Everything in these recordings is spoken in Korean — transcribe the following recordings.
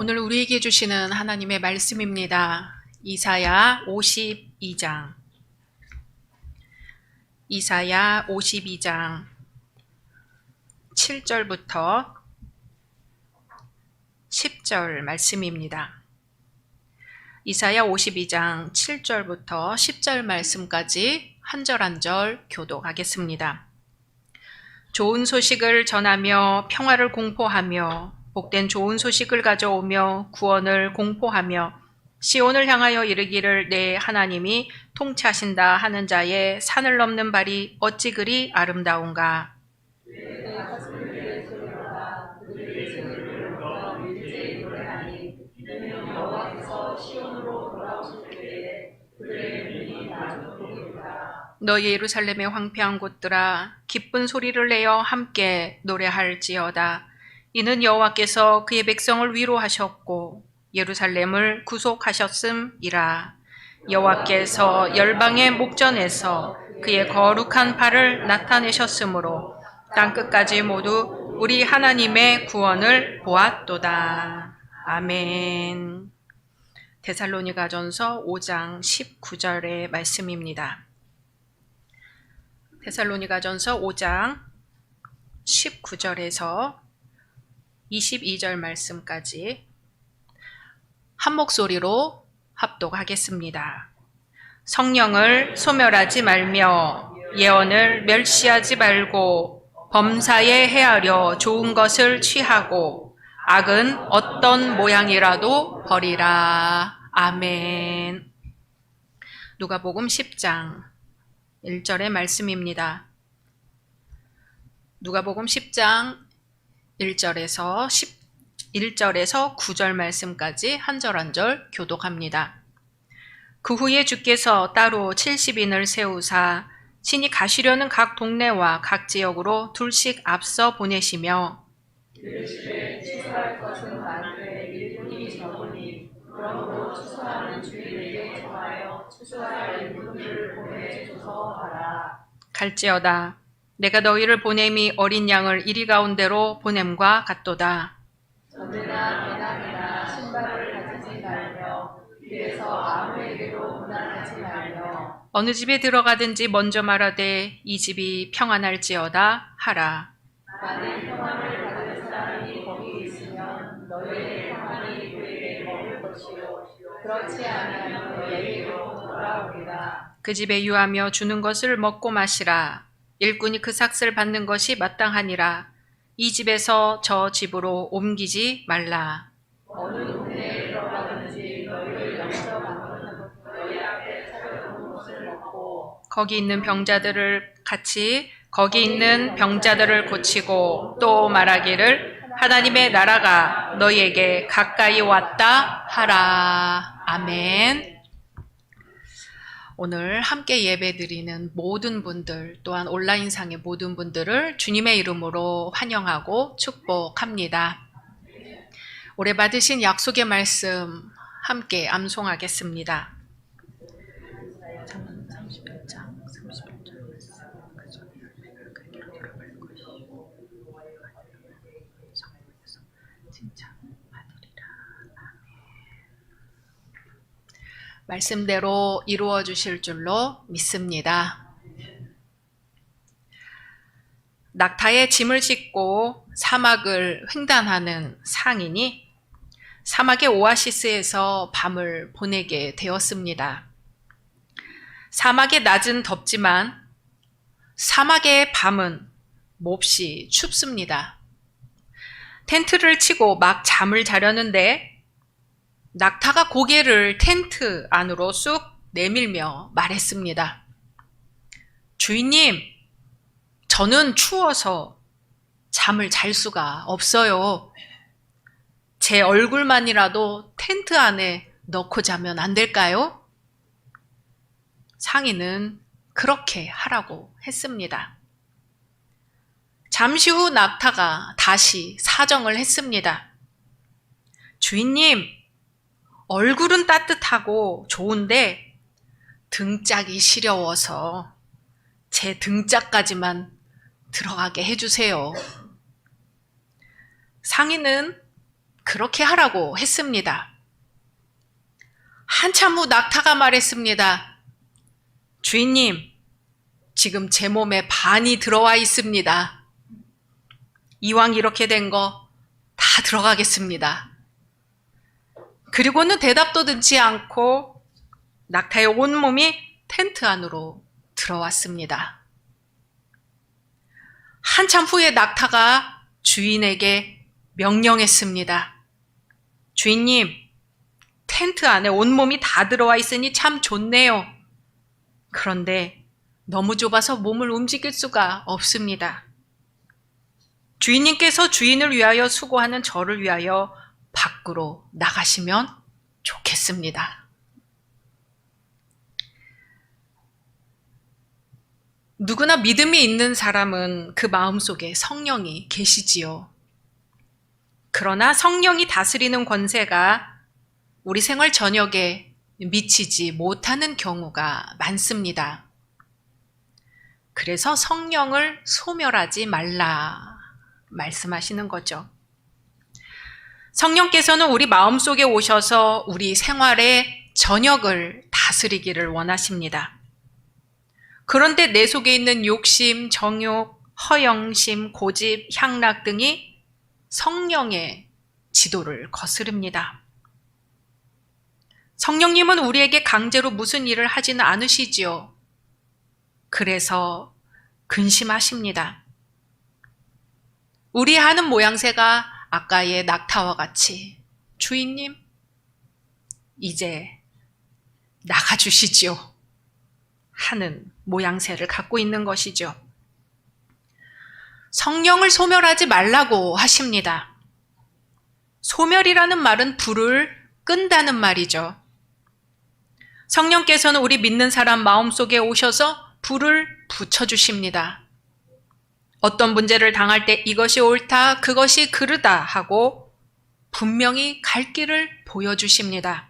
오늘 우리에게 주시는 하나님의 말씀입니다. 이사야 52장. 이사야 52장 7절부터 10절 말씀입니다. 이사야 52장 7절부터 10절 말씀까지 한 절 한 절 교독하겠습니다. 좋은 소식을 전하며 평화를 공포하며 복된 좋은 소식을 가져오며 구원을 공포하며 시온을 향하여 이르기를 내 하나님이 통치하신다 하는 자의 산을 넘는 발이 어찌 그리 아름다운가? 너희 예루살렘의 황폐한 곳들아 기쁜 소리를 내어 함께 노래할지어다 이는 여호와께서 그의 백성을 위로하셨고 예루살렘을 구속하셨음이라. 여호와께서 열방의 목전에서 그의 거룩한 발을 나타내셨으므로 땅 끝까지 모두 우리 하나님의 구원을 보았도다. 아멘. 데살로니가전서 5장 19절의 말씀입니다. 데살로니가전서 5장 19절에서 22절 말씀까지 한 목소리로 합독하겠습니다. 성령을 소멸하지 말며 예언을 멸시하지 말고 범사에 헤아려 좋은 것을 취하고 악은 어떤 모양이라도 버리라. 아멘. 누가복음 10장 1절의 말씀입니다. 누가복음 10장 1절에서 11절에서 9절 말씀까지 한 절 한 절 교독합니다. 그 후에 주께서 따로 70인을 세우사 친히 가시려는 각 동네와 각 지역으로 둘씩 앞서 보내시며. 갈지어다 내가 너희를 보냄이 어린 양을 이리 가운데로 보냄과 같도다. 전대나 배낭이나 신발을 가지지 말며 위에서 아무에게도 문안하지 말며 어느 집에 들어가든지 먼저 말하되 이 집이 평안할지어다 하라. 만일 평안을 받을 사람이 거기 있으면 너희의 평안이 그에게 먹을 것이요 그렇지 않으면 너희에게로 돌아오리라. 그 집에 유하며 주는 것을 먹고 마시라. 일꾼이 그 삭슬 받는 것이 마땅하니라. 이 집에서 저 집으로 옮기지 말라. 거기 있는 병자들을 같이 거기 있는 병자들을 고치고 또 말하기를 하나님의 나라가 너희에게 가까이 왔다 하라. 아멘. 오늘 함께 예배 드리는 모든 분들 또한 온라인상의 모든 분들을 주님의 이름으로 환영하고 축복합니다. 올해 받으신 약속의 말씀 함께 암송하겠습니다. 말씀대로 이루어 주실 줄로 믿습니다. 낙타에 짐을 싣고 사막을 횡단하는 상인이 사막의 오아시스에서 밤을 보내게 되었습니다. 사막의 낮은 덥지만 사막의 밤은 몹시 춥습니다. 텐트를 치고 막 잠을 자려는데 낙타가 고개를 텐트 안으로 쑥 내밀며 말했습니다. 주인님, 저는 추워서 잠을 잘 수가 없어요. 제 얼굴만이라도 텐트 안에 넣고 자면 안 될까요? 상인은 그렇게 하라고 했습니다. 잠시 후 낙타가 다시 사정을 했습니다. 주인님, 얼굴은 따뜻하고 좋은데 등짝이 시려워서 제 등짝까지만 들어가게 해주세요. 상인은 그렇게 하라고 했습니다. 한참 후 낙타가 말했습니다. 주인님, 지금 제 몸에 반이 들어와 있습니다. 이왕 이렇게 된 거 다 들어가겠습니다. 그리고는 대답도 듣지 않고 낙타의 온몸이 텐트 안으로 들어왔습니다. 한참 후에 낙타가 주인에게 명령했습니다. 주인님, 텐트 안에 온몸이 다 들어와 있으니 참 좋네요. 그런데 너무 좁아서 몸을 움직일 수가 없습니다. 주인님께서 주인을 위하여 수고하는 저를 위하여 밖으로 나가시면 좋겠습니다. 누구나 믿음이 있는 사람은 그 마음 속에 성령이 계시지요. 그러나 성령이 다스리는 권세가 우리 생활 전역에 미치지 못하는 경우가 많습니다. 그래서 성령을 소멸하지 말라 말씀하시는 거죠. 성령께서는 우리 마음속에 오셔서 우리 생활의 전역을 다스리기를 원하십니다. 그런데 내 속에 있는 욕심, 정욕, 허영심, 고집, 향락 등이 성령의 지도를 거스릅니다. 성령님은 우리에게 강제로 무슨 일을 하지는 않으시지요. 그래서 근심하십니다. 우리 하는 모양새가 아까의 낙타와 같이 주인님, 이제 나가 주시지요. 하는 모양새를 갖고 있는 것이죠. 성령을 소멸하지 말라고 하십니다. 소멸이라는 말은 불을 끈다는 말이죠. 성령께서는 우리 믿는 사람 마음속에 오셔서 불을 붙여주십니다. 어떤 문제를 당할 때 이것이 옳다, 그것이 그르다 하고 분명히 갈 길을 보여주십니다.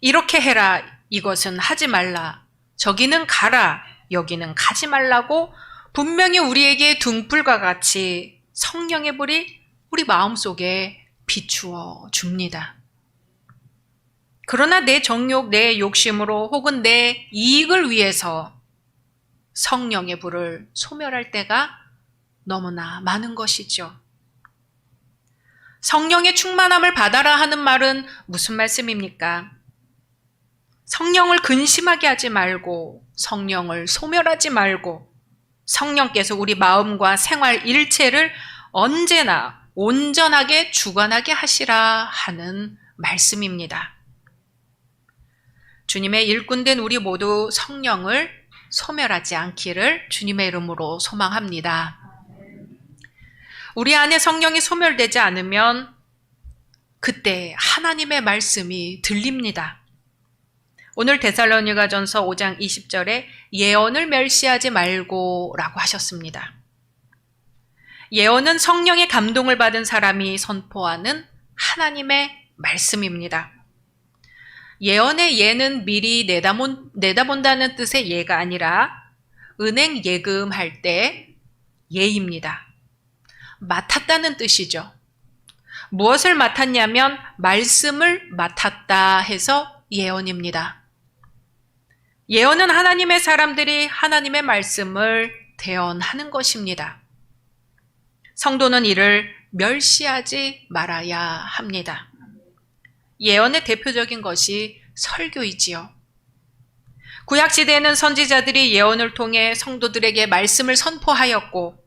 이렇게 해라, 이것은 하지 말라, 저기는 가라, 여기는 가지 말라고 분명히 우리에게 등불과 같이 성령의 불이 우리 마음속에 비추어 줍니다. 그러나 내 정욕, 내 욕심으로 혹은 내 이익을 위해서 성령의 불을 소멸할 때가 너무나 많은 것이죠. 성령의 충만함을 받아라 하는 말은 무슨 말씀입니까? 성령을 근심하게 하지 말고 성령을 소멸하지 말고 성령께서 우리 마음과 생활 일체를 언제나 온전하게 주관하게 하시라 하는 말씀입니다. 주님의 일꾼된 우리 모두 성령을 소멸하지 않기를 주님의 이름으로 소망합니다. 우리 안에 성령이 소멸되지 않으면 그때 하나님의 말씀이 들립니다. 오늘 데살로니가전서 5장 20절에 예언을 멸시하지 말고라고 하셨습니다. 예언은 성령의 감동을 받은 사람이 선포하는 하나님의 말씀입니다. 예언의 예는 미리 내다본, 내다본다는 뜻의 예가 아니라 은행 예금할 때 예입니다. 맡았다는 뜻이죠. 무엇을 맡았냐면 말씀을 맡았다 해서 예언입니다. 예언은 하나님의 사람들이 하나님의 말씀을 대언하는 것입니다. 성도는 이를 멸시하지 말아야 합니다. 예언의 대표적인 것이 설교이지요. 구약시대에는 선지자들이 예언을 통해 성도들에게 말씀을 선포하였고,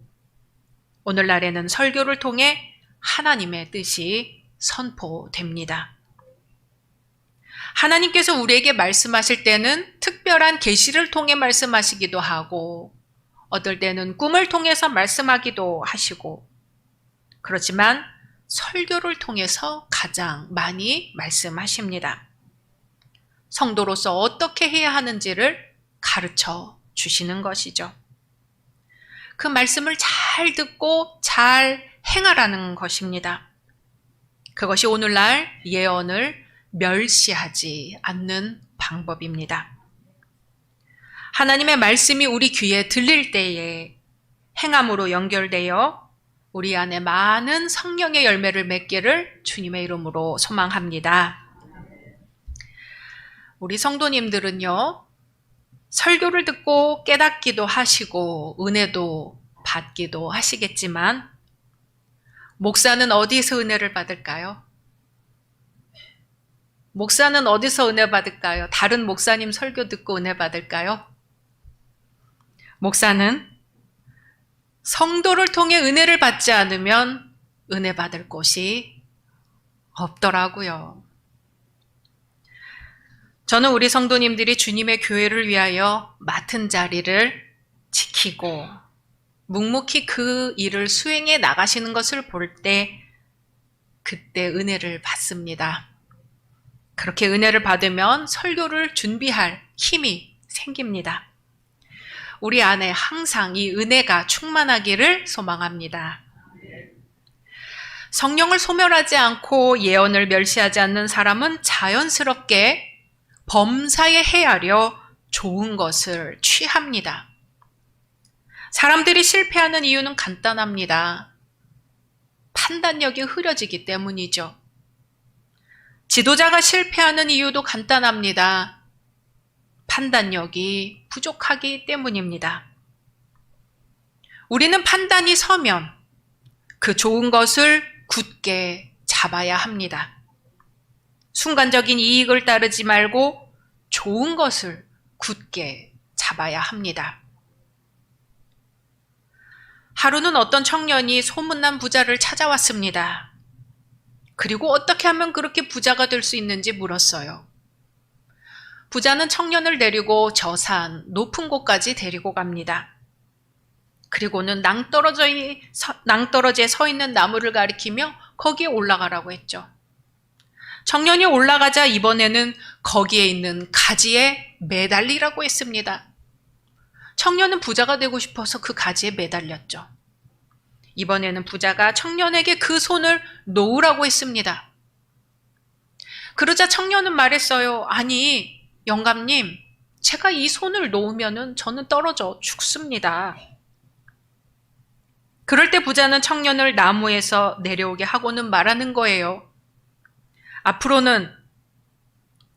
오늘날에는 설교를 통해 하나님의 뜻이 선포됩니다. 하나님께서 우리에게 말씀하실 때는 특별한 계시를 통해 말씀하시기도 하고 어떨 때는 꿈을 통해서 말씀하기도 하시고 그렇지만 설교를 통해서 가장 많이 말씀하십니다. 성도로서 어떻게 해야 하는지를 가르쳐 주시는 것이죠. 그 말씀을 잘 듣고 잘 행하라는 것입니다. 그것이 오늘날 예언을 멸시하지 않는 방법입니다. 하나님의 말씀이 우리 귀에 들릴 때에 행함으로 연결되어 우리 안에 많은 성령의 열매를 맺기를 주님의 이름으로 소망합니다. 우리 성도님들은요, 설교를 듣고 깨닫기도 하시고, 은혜도 받기도 하시겠지만, 목사는 어디서 은혜를 받을까요? 목사는 어디서 은혜 받을까요? 다른 목사님 설교 듣고 은혜 받을까요? 목사는 성도를 통해 은혜를 받지 않으면 은혜 받을 곳이 없더라고요. 저는 우리 성도님들이 주님의 교회를 위하여 맡은 자리를 지키고 묵묵히 그 일을 수행해 나가시는 것을 볼 때 그때 은혜를 받습니다. 그렇게 은혜를 받으면 설교를 준비할 힘이 생깁니다. 우리 안에 항상 이 은혜가 충만하기를 소망합니다. 성령을 소멸하지 않고 예언을 멸시하지 않는 사람은 자연스럽게 범사에 헤아려 좋은 것을 취합니다. 사람들이 실패하는 이유는 간단합니다. 판단력이 흐려지기 때문이죠. 지도자가 실패하는 이유도 간단합니다. 판단력이 부족하기 때문입니다. 우리는 판단이 서면 그 좋은 것을 굳게 잡아야 합니다. 순간적인 이익을 따르지 말고 좋은 것을 굳게 잡아야 합니다. 하루는 어떤 청년이 소문난 부자를 찾아왔습니다. 그리고 어떻게 하면 그렇게 부자가 될 수 있는지 물었어요. 부자는 청년을 데리고 저산 높은 곳까지 데리고 갑니다. 그리고는 낭떠러지에 서 있는 나무를 가리키며 거기에 올라가라고 했죠. 청년이 올라가자 이번에는 거기에 있는 가지에 매달리라고 했습니다. 청년은 부자가 되고 싶어서 그 가지에 매달렸죠. 이번에는 부자가 청년에게 그 손을 놓으라고 했습니다. 그러자 청년은 말했어요. 아니, 영감님, 제가 이 손을 놓으면은 저는 떨어져 죽습니다. 그럴 때 부자는 청년을 나무에서 내려오게 하고는 말하는 거예요. 앞으로는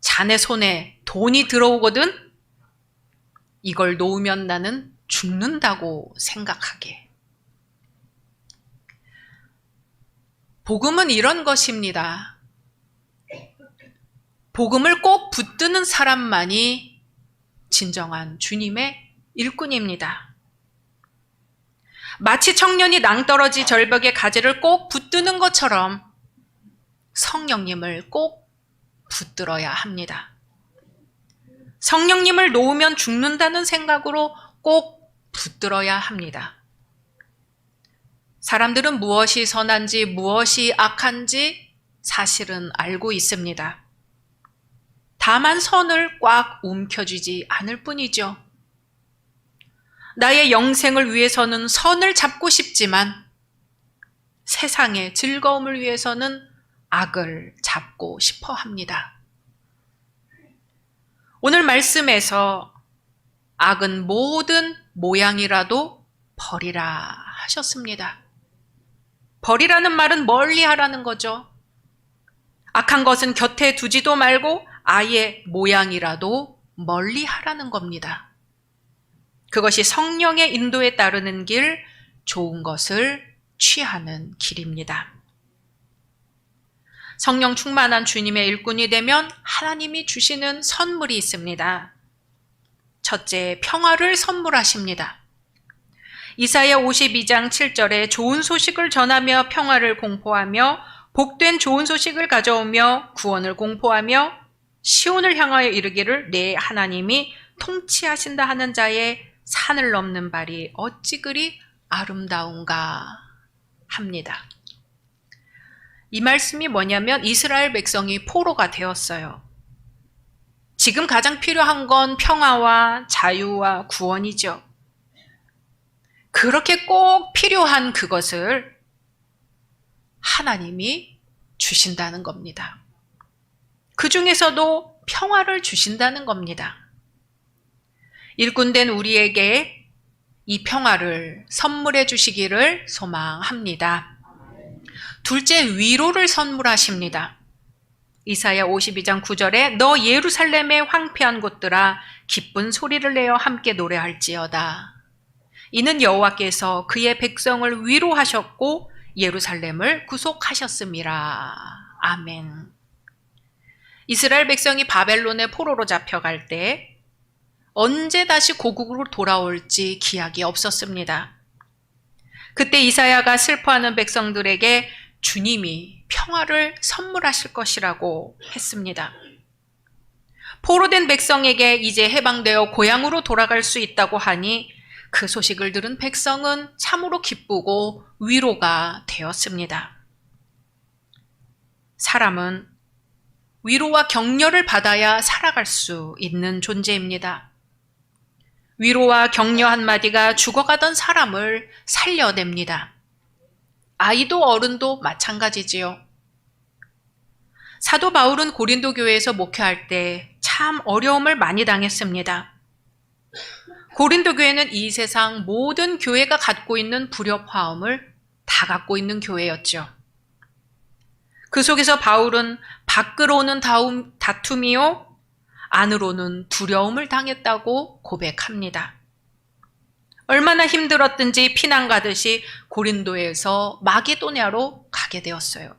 자네 손에 돈이 들어오거든? 이걸 놓으면 나는 죽는다고 생각하게. 복음은 이런 것입니다. 복음을 꼭 붙드는 사람만이 진정한 주님의 일꾼입니다. 마치 청년이 낭떠러지 절벽의 가지를 꼭 붙드는 것처럼 성령님을 꼭 붙들어야 합니다. 성령님을 놓으면 죽는다는 생각으로 꼭 붙들어야 합니다. 사람들은 무엇이 선한지 무엇이 악한지 사실은 알고 있습니다. 다만 선을 꽉 움켜쥐지 않을 뿐이죠. 나의 영생을 위해서는 선을 잡고 싶지만 세상의 즐거움을 위해서는 악을 잡고 싶어 합니다. 오늘 말씀에서 악은 모든 모양이라도 버리라 하셨습니다. 버리라는 말은 멀리 하라는 거죠. 악한 것은 곁에 두지도 말고 아예 모양이라도 멀리 하라는 겁니다. 그것이 성령의 인도에 따르는 길, 좋은 것을 취하는 길입니다. 성령 충만한 주님의 일꾼이 되면 하나님이 주시는 선물이 있습니다. 첫째, 평화를 선물하십니다. 이사야 52장 7절에 좋은 소식을 전하며 평화를 공포하며 복된 좋은 소식을 가져오며 구원을 공포하며 시온을 향하여 이르기를 내 하나님이 통치하신다 하는 자의 산을 넘는 발이 어찌 그리 아름다운가 합니다. 이 말씀이 뭐냐면 이스라엘 백성이 포로가 되었어요. 지금 가장 필요한 건 평화와 자유와 구원이죠. 그렇게 꼭 필요한 그것을 하나님이 주신다는 겁니다. 그 중에서도 평화를 주신다는 겁니다. 일꾼된 우리에게 이 평화를 선물해 주시기를 소망합니다. 둘째, 위로를 선물하십니다. 이사야 52장 9절에 너 예루살렘의 황폐한 곳들아 기쁜 소리를 내어 함께 노래할지어다. 이는 여호와께서 그의 백성을 위로하셨고 예루살렘을 구속하셨음이라. 아멘. 이스라엘 백성이 바벨론의 포로로 잡혀갈 때 언제 다시 고국으로 돌아올지 기약이 없었습니다. 그때 이사야가 슬퍼하는 백성들에게 주님이 평화를 선물하실 것이라고 했습니다. 포로된 백성에게 이제 해방되어 고향으로 돌아갈 수 있다고 하니 그 소식을 들은 백성은 참으로 기쁘고 위로가 되었습니다. 사람은 위로와 격려를 받아야 살아갈 수 있는 존재입니다. 위로와 격려 한마디가 죽어가던 사람을 살려냅니다. 아이도 어른도 마찬가지지요. 사도 바울은 고린도 교회에서 목회할 때 참 어려움을 많이 당했습니다. 고린도 교회는 이 세상 모든 교회가 갖고 있는 불협화음을 다 갖고 있는 교회였죠. 그 속에서 바울은 밖으로는 다움, 다툼이요, 안으로는 두려움을 당했다고 고백합니다. 얼마나 힘들었든지 피난 가듯이 고린도에서 마게도냐로 가게 되었어요.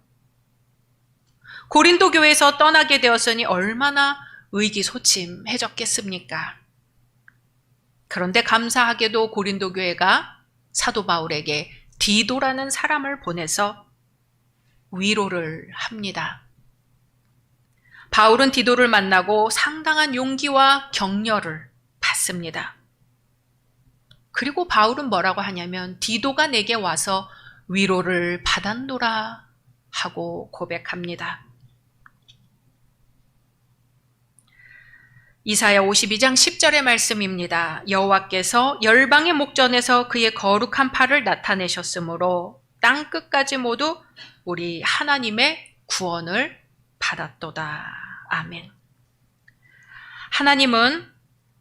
고린도 교회에서 떠나게 되었으니 얼마나 의기소침해졌겠습니까? 그런데 감사하게도 고린도 교회가 사도 바울에게 디도라는 사람을 보내서 위로를 합니다. 바울은 디도를 만나고 상당한 용기와 격려를 받습니다. 그리고 바울은 뭐라고 하냐면 디도가 내게 와서 위로를 받았노라 하고 고백합니다. 이사야 52장 10절의 말씀입니다. 여호와께서 열방의 목전에서 그의 거룩한 팔을 나타내셨으므로 땅 끝까지 모두 우리 하나님의 구원을 받았도다. 아멘. 하나님은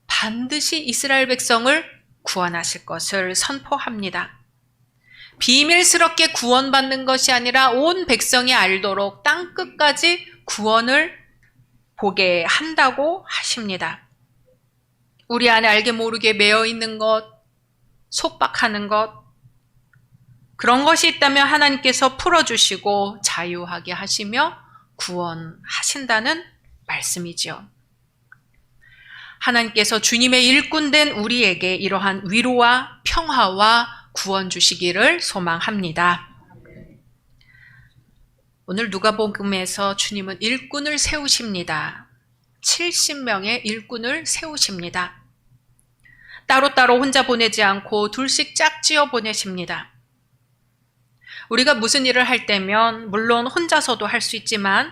반드시 이스라엘 백성을 구원하실 것을 선포합니다. 비밀스럽게 구원받는 것이 아니라 온 백성이 알도록 땅 끝까지 구원을 보게 한다고 하십니다. 우리 안에 알게 모르게 매여 있는 것, 속박하는 것, 그런 것이 있다면 하나님께서 풀어주시고 자유하게 하시며 구원하신다는 말씀이지요. 하나님께서 주님의 일꾼된 우리에게 이러한 위로와 평화와 구원 주시기를 소망합니다. 오늘 누가복음에서 주님은 일꾼을 세우십니다. 70명의 일꾼을 세우십니다. 따로따로 혼자 보내지 않고 둘씩 짝지어 보내십니다. 우리가 무슨 일을 할 때면 물론 혼자서도 할 수 있지만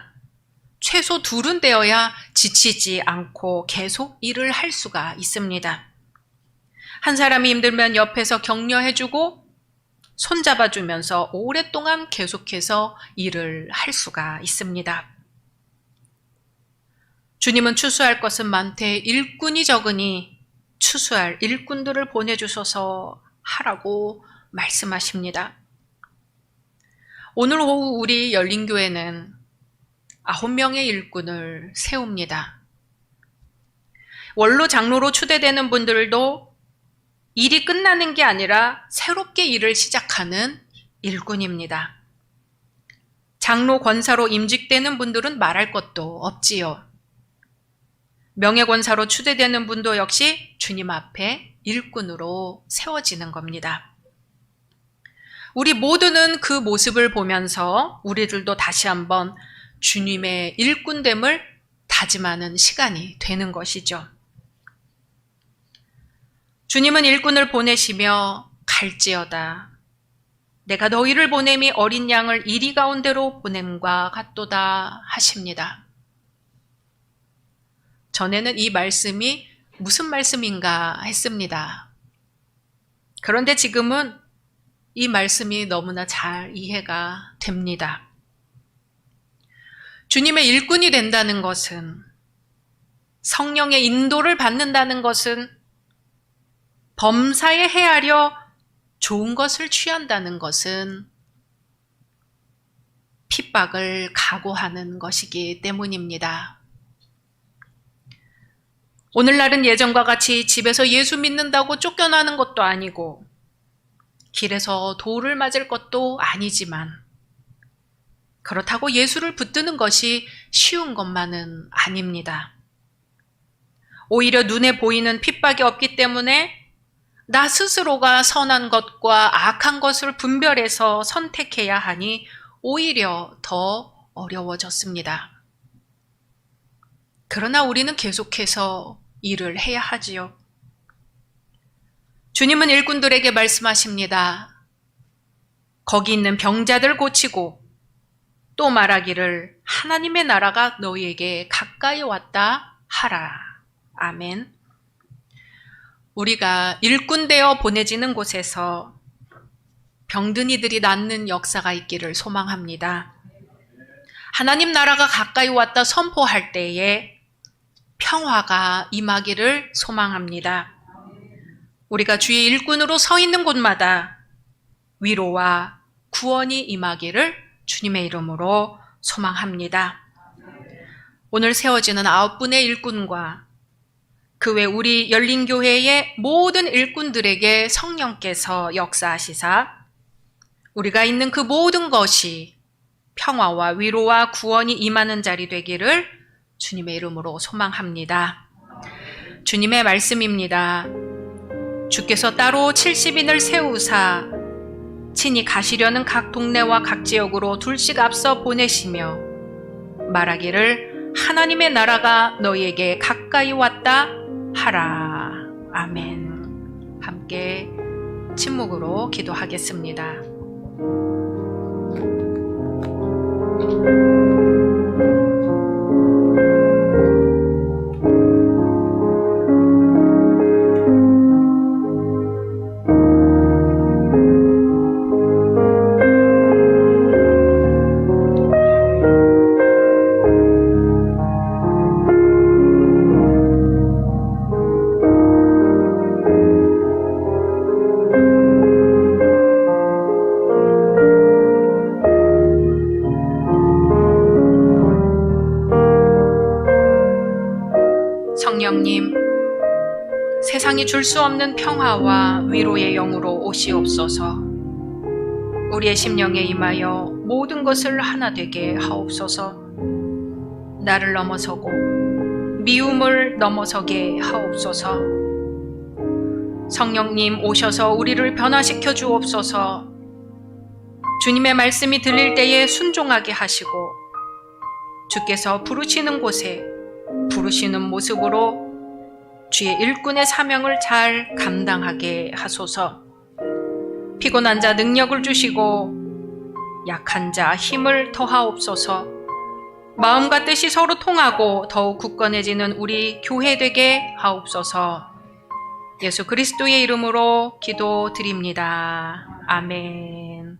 최소 둘은 되어야 지치지 않고 계속 일을 할 수가 있습니다. 한 사람이 힘들면 옆에서 격려해주고 손잡아주면서 오랫동안 계속해서 일을 할 수가 있습니다. 주님은 추수할 것은 많되 일꾼이 적으니 추수할 일꾼들을 보내주셔서 하라고 말씀하십니다. 오늘 오후 우리 열린교회는 아홉 명의 일꾼을 세웁니다. 원로 장로로 추대되는 분들도 일이 끝나는 게 아니라 새롭게 일을 시작하는 일꾼입니다. 장로 권사로 임직되는 분들은 말할 것도 없지요. 명예권사로 추대되는 분도 역시 주님 앞에 일꾼으로 세워지는 겁니다. 우리 모두는 그 모습을 보면서 우리들도 다시 한번 주님의 일꾼됨을 다짐하는 시간이 되는 것이죠. 주님은 일꾼을 보내시며 갈지어다. 내가 너희를 보냄이 어린 양을 이리 가운데로 보냄과 같도다 하십니다. 전에는 이 말씀이 무슨 말씀인가 했습니다. 그런데 지금은 이 말씀이 너무나 잘 이해가 됩니다. 주님의 일꾼이 된다는 것은 성령의 인도를 받는다는 것은 범사에 헤아려 좋은 것을 취한다는 것은 핍박을 각오하는 것이기 때문입니다. 오늘날은 예전과 같이 집에서 예수 믿는다고 쫓겨나는 것도 아니고 길에서 돌을 맞을 것도 아니지만 그렇다고 예수를 붙드는 것이 쉬운 것만은 아닙니다. 오히려 눈에 보이는 핍박이 없기 때문에 나 스스로가 선한 것과 악한 것을 분별해서 선택해야 하니 오히려 더 어려워졌습니다. 그러나 우리는 계속해서 일을 해야 하지요. 주님은 일꾼들에게 말씀하십니다. 거기 있는 병자들 고치고 또 말하기를 하나님의 나라가 너희에게 가까이 왔다 하라. 아멘. 우리가 일꾼 되어 보내지는 곳에서 병든 이들이 낫는 역사가 있기를 소망합니다. 하나님 나라가 가까이 왔다 선포할 때에 평화가 임하기를 소망합니다. 우리가 주의 일꾼으로 서 있는 곳마다 위로와 구원이 임하기를 주님의 이름으로 소망합니다. 오늘 세워지는 아홉 분의 일꾼과 그 외 우리 열린교회의 모든 일꾼들에게 성령께서 역사하시사 우리가 있는 그 모든 것이 평화와 위로와 구원이 임하는 자리 되기를 주님의 이름으로 소망합니다. 주님의 말씀입니다. 주께서 따로 70인을 세우사 친히 가시려는 각 동네와 각 지역으로 둘씩 앞서 보내시며 말하기를 하나님의 나라가 너희에게 가까이 왔다 하라. 아멘. 함께 침묵으로 기도하겠습니다. 줄 수 없는 평화와 위로의 영으로 오시옵소서. 우리의 심령에 임하여 모든 것을 하나 되게 하옵소서. 나를 넘어서고 미움을 넘어서게 하옵소서. 성령님 오셔서 우리를 변화시켜 주옵소서. 주님의 말씀이 들릴 때에 순종하게 하시고 주께서 부르시는 곳에 부르시는 모습으로 주의 일꾼의 사명을 잘 감당하게 하소서. 피곤한 자 능력을 주시고 약한 자 힘을 더하옵소서. 마음과 뜻이 서로 통하고 더욱 굳건해지는 우리 교회 되게 하옵소서. 예수 그리스도의 이름으로 기도드립니다. 아멘.